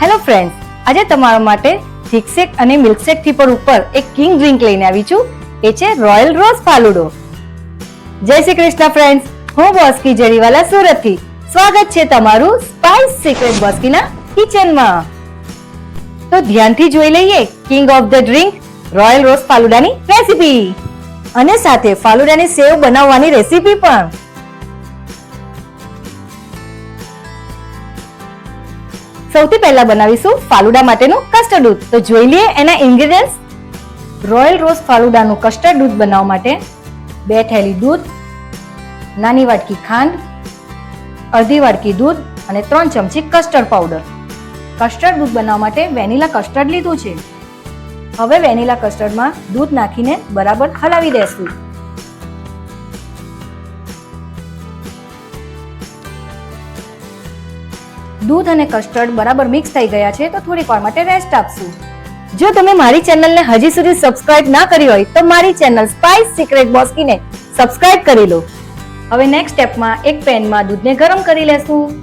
Hello friends, આજે તમારા માટે થિકશેક અને મિલ્કશેકથી પર ઉપર એક કિંગ ડ્રિંક લઈને આવી છું. એ છે રોયલ રોઝ ફાલુડો. જય શ્રી કૃષ્ણ ફ્રેન્ડ્સ, હું બોસ્કી જરીવાલા સુરતથી સ્વાગત છે તમારું સ્પાઇસ સિક્રેટ બોસ્કીના કિચનમાં. તો ધ્યાનથી જોઈ લઈએ king of the drink royal rose ફાલુડાની recipe. અને સાથે ફાલુડાની સેવ બનાવવાની રેસીપી પણ. સૌથી પહેલા બનાવીશું ફાલુડા માટેનું કસ્ટર્ડ દૂધ. તો જોઈ લઈએ એના ઇન્ગ્રેડિયન્ટ્સ રોયલ રોઝ ફાલુડાનું કસ્ટર્ડ દૂધ બનાવવા માટે બે થેલી દૂધ, નાની વાટકી ખાંડ, અડધી વાટકી દૂધ અને ત્રણ ચમચી કસ્ટર્ડ પાવડર કસ્ટર્ડ દૂધ બનાવવા માટે વેનીલા કસ્ટર્ડ લીધું છે. હવે વેનીલા કસ્ટર્ડમાં દૂધ નાખીને બરાબર હલાવી દેશું. દૂધ અને કસ્ટર્ડ બરાબર મિક્સ થઈ ગયા છે, તો થોડીક વાર માટે રેસ્ટ આપશું. જો તમે મારી ચેનલને હજી સુધી સબસ્ક્રાઇબ ના કરી હોય, તો મારી ચેનલ સ્પાઇસ સિક્રેટ બોસ્કીને સબસ્ક્રાઇબ કરી લો. હવે નેક્સ્ટ સ્ટેપમાં એક પેનમાં દૂધને ગરમ કરી લેશું.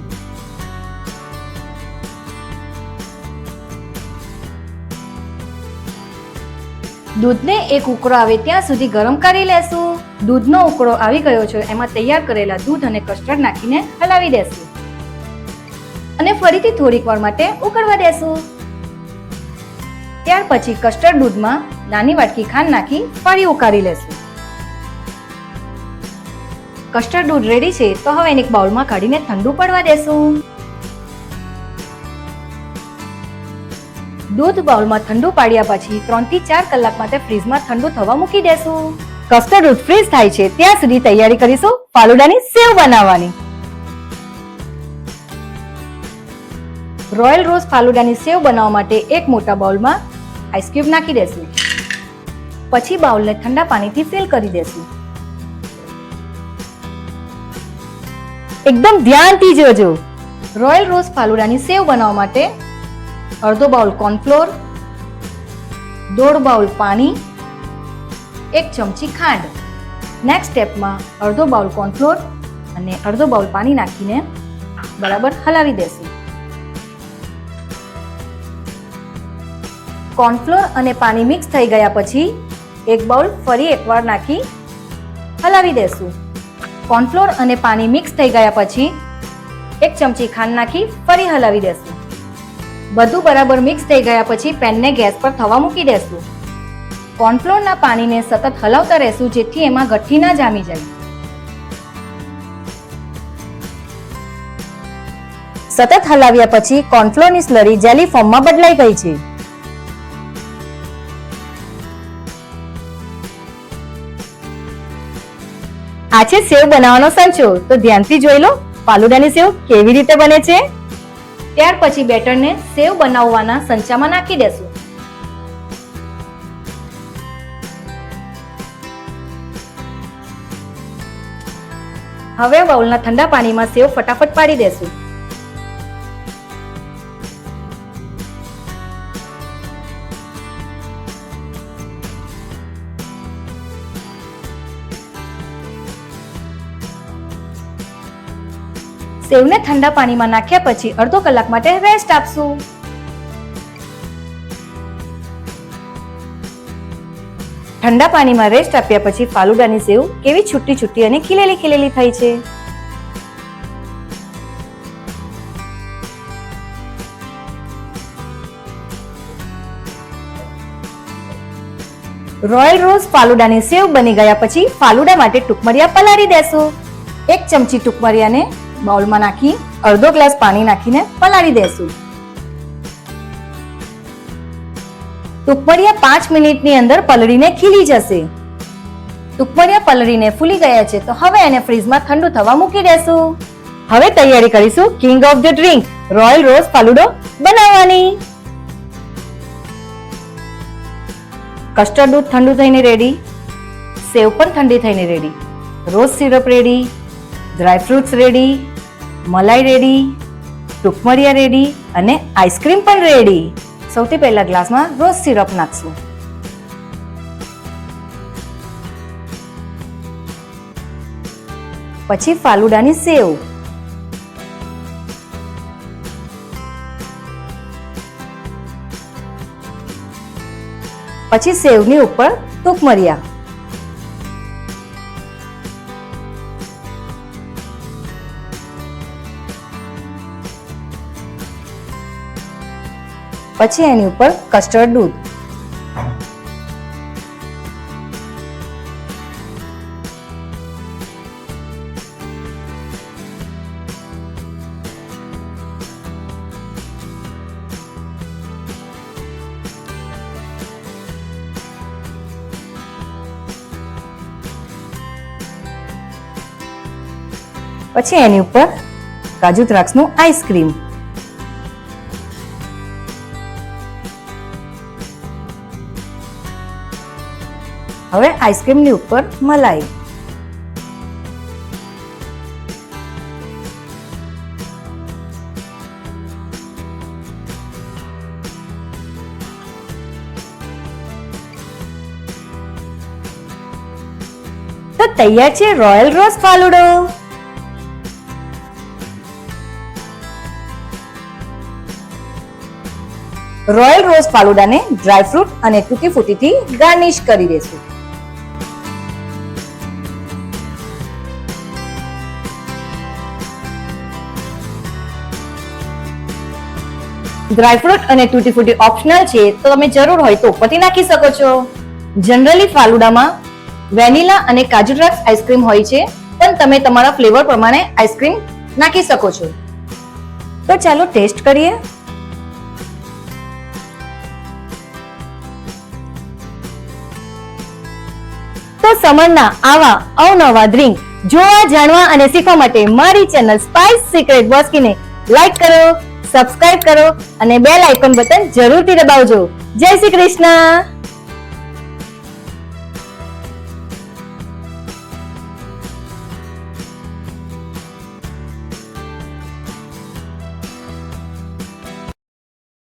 દૂધને એક ઉકળો આવે ત્યાં સુધી ગરમ કરી લેશું. દૂધનો ઉકળો આવી ગયો છે, એમાં તૈયાર કરેલા દૂધ અને કસ્ટર્ડ નાખીને હલાવી દેશું. અને ફરીથી થોડીક વાર માટે ઉકળવા દેશું. ત્યાર પછી કસ્ટર્ડ દૂધમાં નાની વાટકી ખાંડ નાખી ફરી ઉકાળી લેશું. કસ્ટર્ડ દૂધ રેડી છે તો હવે એને એક બાઉલમાં કાઢીને ઠંડુ પડવા દેશું. દૂધ બાઉલમાં ઠંડુ પાડ્યા પછી ત્રણથી ચાર કલાક માટે ફ્રીજમાં ઠંડુ થવા મૂકી દેશું. કસ્ટર્ડ દૂધ ફ્રીજ થાય છે, ત્યાં સુધી તૈયારી કરીશું ફાલુડાની સેવ બનાવવાની. રોયલ રોઝ ફાલુડાની સેવ બનાવવા માટે એક મોટા બાઉલમાં આઈસ ક્યુબ નાખી દેશું. પછી બાઉલને ઠંડા પાણીથી ફિલ કરી દેશું. એકદમ ધ્યાનથી જોજો. રોયલ રોઝ ફાલુડાની સેવ બનાવવા માટે અડધો બાઉલ કોર્નફ્લોર, દોઢ બાઉલ પાણી, એક ચમચી ખાંડ. નેક્સ્ટ સ્ટેપમાં અડધો બાઉલ કોર્નફ્લોર અને અડધો બાઉલ પાણી નાખીને બરાબર હલાવી દેશું. કોર્નફ્લોર અને પાણી મિક્સ થઈ ગયા પછી એક બાઉલ ફરી એકવાર નાખી હલાવી દેશું. કોર્નફ્લોર અને પાણી મિક્સ થઈ ગયા પછી એક ચમચી ખાંડ નાખી ફરી હલાવી દેશું. બધું બરાબર મિક્સ થઈ ગયા પછી પેનને ગેસ પર થવા મૂકી દેશું. કોર્નફ્લોરના પાણીને સતત હલાવતા રહેશું જેથી એમાં ગઠ્ઠી ના જામી જાય. સતત હલાવ્યા પછી કોર્નફ્લોરની સ્લરી જેલી ફોર્મમાં બદલાઈ ગઈ છે. આ છે સેવ બનાવવાનો સંચો. તો ધ્યાનથી જોઈ લો, ફાલુદાની સેવ કેવી રીતે બને છે? ત્યાર પછી બેટરને સેવ બનાવવાના સંચામાં નાખી દેશું. હવે બાઉલના ઠંડા પાણીમાં સેવ ફટાફટ પાડી દેશું. સેવને ઠંડા પાણીમાં નાખ્યા પછી અડધો કલાક માટે રેસ્ટ આપશું. ઠંડા પાણીમાં રેસ્ટ આપ્યા પછી ફાલુડાની સેવ કેવી છૂટી છૂટી અને ખીલેલી ખીલેલી થઈ છે. રોયલ રોઝ ફાલુડાની સેવ બની ગયા પછી ફાલુડા માટે ટુકમરિયા પલાળી દેશું. એક ચમચી ટુકમરિયાને બાઉલમાં નાખી અડધો ગ્લાસ પાણી નાખીને પલાળી દેશું. ટુકમરિયા પાંચ મિનિટની અંદર પલળીને ખીલી જશે. ટુકમરિયા પલળીને ફૂલી ગયા છે તો હવે એને ફ્રીજમાં ઠંડુ થવા મૂકી દેશું. હવે તૈયારી કરીશું king of the drink royal rose ફાલુડો બનાવવાની. કસ્ટર્ડ દૂધ ઠંડુ થઈને રેડી સેવ પણ ઠંડી થઈને ready rose syrup ready dry fruits ready મલાઈ રેડી ટુકમરિયા રેડી અને આઈસ્ક્રીમ પણ રેડી. સૌથી પહેલાં ગ્લાસમાં રોઝ સિરપ નાખશું. પછી ફાલુડાની સેવ. પછી સેવની ઉપર ટૂંકમરિયા પછી એની ઉપર કસ્ટર્ડ દૂધ. પછી એની ઉપર કાજુ દ્રાક્ષનું આઈસ્ક્રીમ હવે આઈસ્ક્રીમની ઉપર મલાઈ. તો તૈયાર છે રોયલ રોઝ ફાલુડો. રોયલ રોઝ ફાલુડાને ડ્રાયફ્રૂટ અને તૂટી ફૂટીથી ગાર્નિશ કરી દેશું. ડ્રાયફ્રૂટ અને તૂટી ફૂટી ઓપ્શનલ છે, તો તમે જરૂર હોય તો ઉપરથી નાખી શકો છો. જનરલી ફાલુડામાં વેનીલા અને કાજુ દ્રાક્ષ આઈસ્ક્રીમ હોય છે, પણ તમે તમારા ફ્લેવર પ્રમાણે આઈસ્ક્રીમ નાખી શકો છો. તો ચાલો ટેસ્ટ કરીએ. તો સમરના આવા અવનવા ડ્રિંક જોવા, જાણવા અને શીખવા માટે મારી ચેનલ સ્પાઇસ સિક્રેટ બોસ્કીને લાઈક કરો. સબસ્ક્રાઇબ કરો અને બેલ આઇકોન બટન જરૂરથી દબાવજો. જય શ્રી કૃષ્ણ.